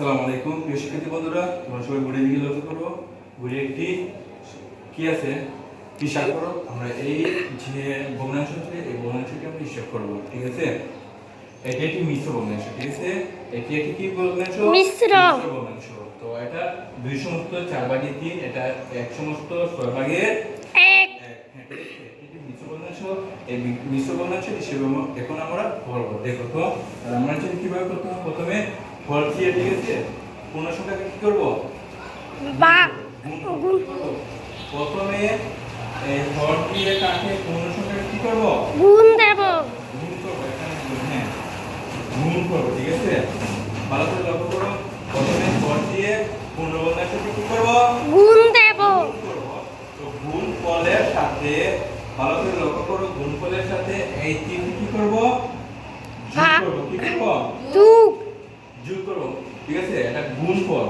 আসসালামু আলাইকুম। প্রিয় শিক্ষার্থী বন্ধুরা তোমরা সবাই ঘুরে দিকে লক্ষ্য করো। ঘুরে একটি কি আছে? হিসাব করো? আমরা এই যে ভগ্নাংশ আছে এই ভগ্নাংশকে আমরা হিসাব করব ঠিক আছে? এটি একটি মিশ্র ভগ্নাংশ ঠিক আছে? এটি একটি কি ভগ্নাংশ? মিশ্র। ভগ্নাংশ। তো এটা দুই সমস্ত চার ভাগে তিন এটা এক সমস্ত ছয় ভাগের এক। হ্যাঁ? এটি মিশ্র ভগ্নাংশ। এই মিশ্র ভগ্নাংশ হিসেবে এখন আমরা করব। দেখো তো আমরা হচ্ছে কীভাবে করতে প্রথমে ফল দিয়ে ঠিক আছে পূর্ণ সংখ্যাকে কি করব? বা গুণ করব, কি করব? প্রথমে এই ফল দিয়ে কাকে পূর্ণ সংখ্যাকে কি করব? গুণ দেব। গুণ করব হ্যাঁ। গুণ করব ঠিক আছে? ভালো করে লক্ষ্য করো। প্রথমে দিয়ে কি করব? গুণ দেব। তো গুণ ফলের সাথে ভালো করে লক্ষ্য করো গুণ ফলের সাথে এই তিন কি করব? যোগ হ্যাঁ। কি করব? ঠিক আছে? এটা গুণ ফল।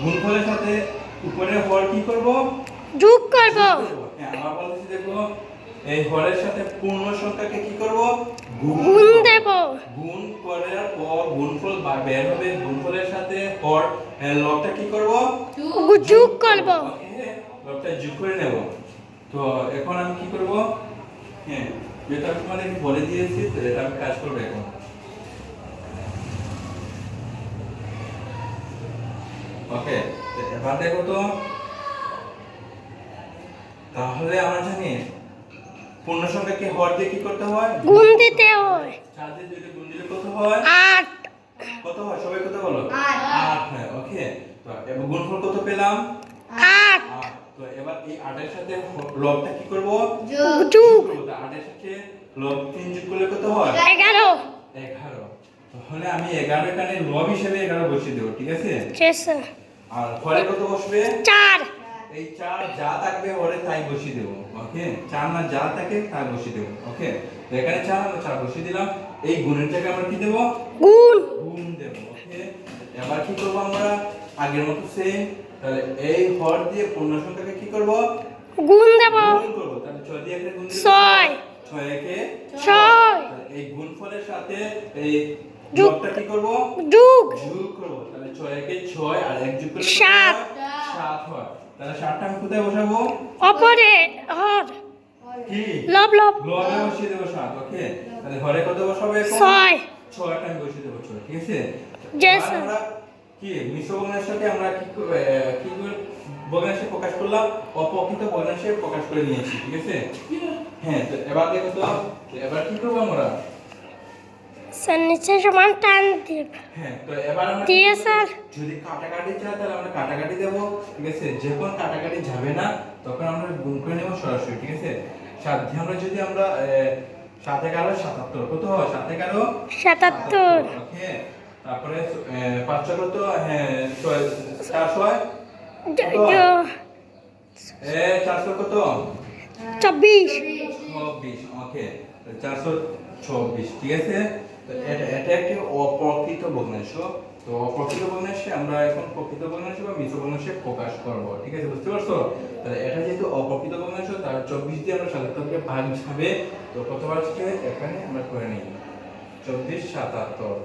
গুণ ফলের সাথে উপরের হর কি করব? যোগ করব। হ্যাঁ আমার বলতেছি দেখো এই হরের সাথে পূর্ণ সংখ্যাকে কি করব? গুণ দেব। গুণ করার পর গুণফল বা- বের হবে গুণফলের সাথে হর লবটা কি করব? যোগ। করব। লবটা যোগ করে নেব। তো এখন আমি কি করব? হ্যাঁ যেটা আমি তোমাদেরকে বলে দিয়েছি তো এটা আমি কাজ করব এখন ওকে তো এবার দেখো তো। তাহলে আমরা জানি পূর্ণ সংখ্যাকে হর দিয়ে কি করতে হয়? গুণ দিতে হয়। চার দিয়ে দুইটা গুণ দিলে কত হয়? আট। কত হয়? সবাই কত বলো? আট। হয় ওকে তো এবার গুণফল কত পেলাম? আট। তো এবার এই আটের সাথে লবটা কি করব? যোগ। আটের সাথে লব তিন যোগ করলে কত হয়? এগারো। এগারো। তাহলে আমি এগারো এখানে লব হিসেবে এগারো বসিয়ে দেবো ঠিক আছে? শেষ আর ফলে কত বসবে? চার। এই চার যা থাকবে ওরে তাই বসিয়ে দেবো ওকে চার না যা থাকে তাই বসিয়ে দেবো ওকে তো এখানে চার আমরা চার বসিয়ে দিলাম। এই গুণের জায়গায় আমরা কি দেবো? গুণ। গুণ দেব ওকে এবার কি করব আমরা? আগের মতো সেম তাহলে এই হর দিয়ে পূর্ণ সংখ্যাকে কি করব? গুণ দেব। গুণ করব। তাহলে 6 দিয়ে এখানে গুণ দিলে ছয়। 6 একে ছয়। তাহলে এই গুণফলের সাথে এই। যোগটা কি করব? যোগ। যোগ করব। তাহলে 6 একে 6 আর এক যোগ করলে কত? সাত। হয়? 7 হয়। তাহলে 7টা আমি কোথায় বসাবো? অপরে হর। কি? লব লব। লবে বসিয়ে দেবো 7 ওকে? তাহলে হরে কত বসাবো এখন? ছয়। ছয়টা আমি বসিয়ে দেবো ছয় ঠিক আছে? আমরা কি? মিশ্র ভগ্নাংশকে আমরা কি কি ভগ্নাংশে প্রকাশ করলাম? অপ্রকৃত ভগ্নাংশে প্রকাশ করে নিয়েছি ঠিক আছে? হ্যাঁ তো এবার দেখো তো এবার কি করব আমরা? স্যার নিচে সমান টান দিব হ্যাঁ তো এবার আমরা দিয়ে, স্যার। যদি কাটাকাটি চাই তাহলে আমরা কাটাকাটি দেবো ঠিক আছে? যখন কাটাকাটি যাবে না তখন আমরা গুণ করে নেব সরাসরি ঠিক আছে? সাত দিয়ে আমরা যদি আমরা সাত এগারো সাতাত্তর কত হয়? সাত এগারো? সাতাত্তর। ওকে তারপরে পাঁচশো কত? হ্যাঁ ছয় চার ছয়? জ- জ- এ চারশো কত? চব্বিশ। চব্বিশ ওকে চারশো চব্বিশ ঠিক আছে? এটা এটা একটি অপ্রকৃত ভগ্নাংশ তো অপ্রকৃত ভগ্নাংশে আমরা এখন প্রকৃত ভগ্নাংশ বা মিশ্র ভগ্নাংশে প্রকাশ করব, ঠিক আছে, বুঝতে পারছ? তাহলে এটা যেহেতু অপ্রকৃত ভগ্নাংশ তার চব্বিশ দিয়ে আমরা সাতাত্তরকে ভাগ যাবে। তো কতবার আজকে এখানে আমরা করে নিই। চব্বিশ সাতাত্তর,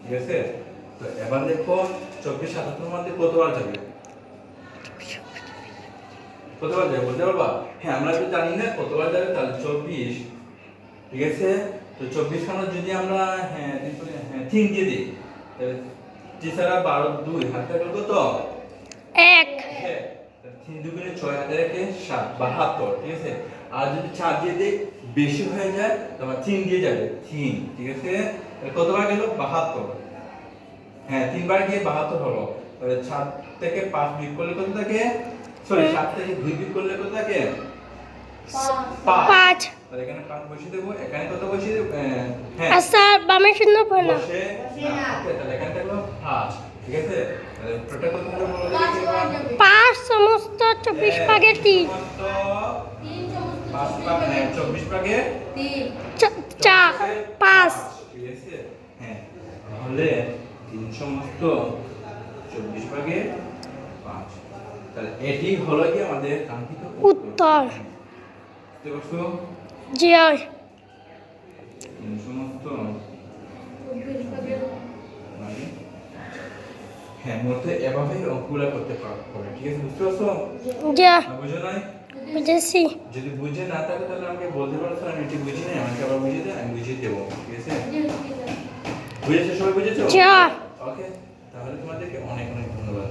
ঠিক আছে? তো এবার দেখো, চব্বিশ সাতাত্তর মধ্যে কতবার যাবে? কতবার যাবে বলতে পারবা? হ্যাঁ আমরা তো জানি না কতবার যাবে, তাহলে চব্বিশ, ঠিক আছে? তো চব্বিশ খানা যদি আমরা হ্যাঁ হ্যাঁ তিন দিয়ে দিই তাহলে তিসারা বারো দুই হাত থাকলে কত এক। হ্যাঁ তিন দুগুণে ছয় হাতে রেখে সাত বাহাত্তর ঠিক আছে? আর যদি চার দিয়ে দিই বেশি হয়ে যায় তোমার তিন দিয়ে যাবে তিন ঠিক আছে? কতবার গেল? বাহাত্তর। হ্যাঁ তিনবার গিয়ে বাহাত্তর হলো। তাহলে সাত থেকে পাঁচ বিয়োগ করলে কত থাকে? সরি সাত থেকে দুই বিয়োগ করলে কত থাকে? পাঁচ। এখানে বসিয়ে দেবো এখানে কত বসিয়ে দেবো হ্যাঁ স্যার বামে শূন্য পড়ল বসে তাহলে এখানে থাকল পাঁচ ঠিক আছে তাহলে কত হলো পাঁচ এবার। যাবে। পাঁচ সমস্ত চব্বিশ হ্যাঁ, তিন তিন চব্বিশ ভাগ, ভাগের হ্যাঁ, চব্বিশ তিন। চার পাঁচ ঠিক আছে হ্যাঁ তাহলে তিন সমস্ত চব্বিশ ভাগে পাঁচ তাহলে এটি হলো কি আমাদের কাঙ্ক্ষিত উত্তর। বুঝতে পারছ জি হয় হ্যাঁ ঠিক আছে যদি বুঝে না থাকে তাহলে আমাকে বলতে আমি ঠিক আমাকে আবার দেয় আমি বুঝিয়ে দেবো ঠিক আছে? বুঝেছ সবাই বুঝেছ? ওকে তাহলে তোমাদেরকে অনেক অনেক ধন্যবাদ।